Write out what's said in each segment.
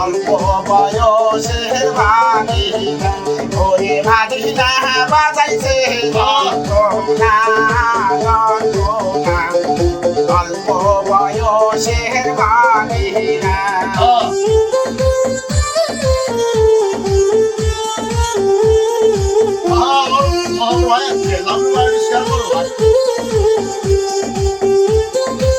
অল্প বয়সে ভাগি ওরে ভাগি না বাজাইছে অল্প বয়সে ভাগি না Oh, I'm going to share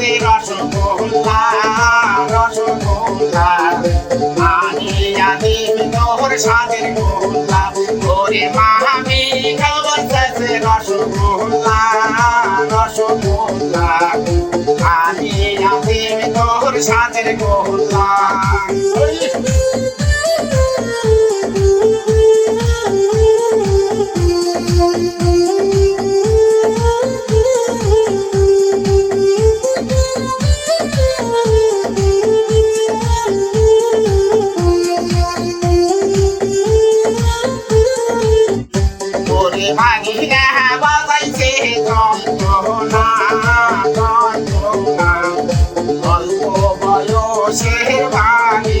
তুমি রসগোল্লা রসগোল্লা। আমি আমি তোর সাদের গোল্লা। ভাঙি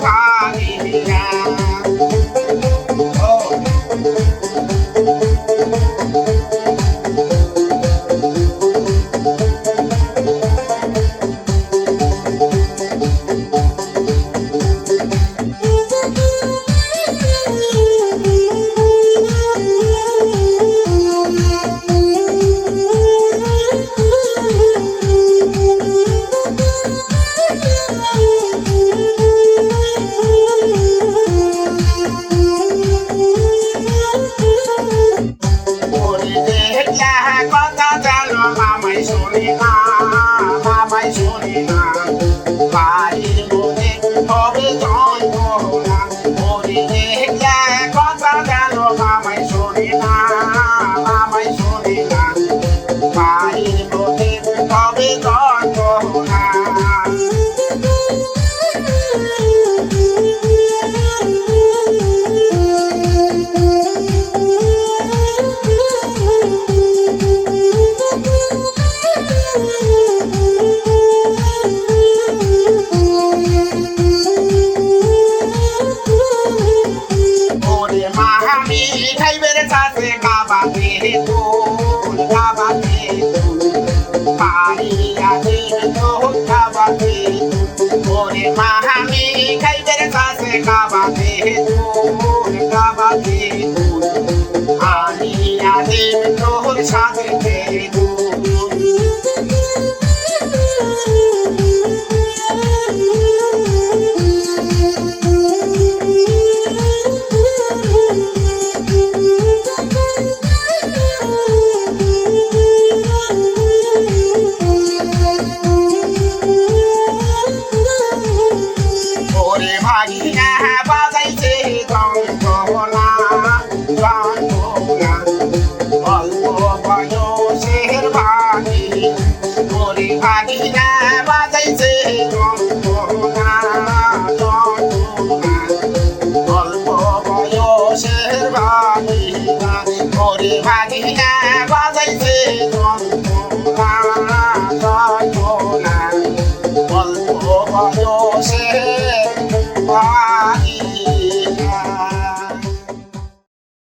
hip hop. Bye. মাহামি খাইদের কাছে কাবাতে তোর কাবাতে তোর আমি আদিম তোর সাথে পাখি।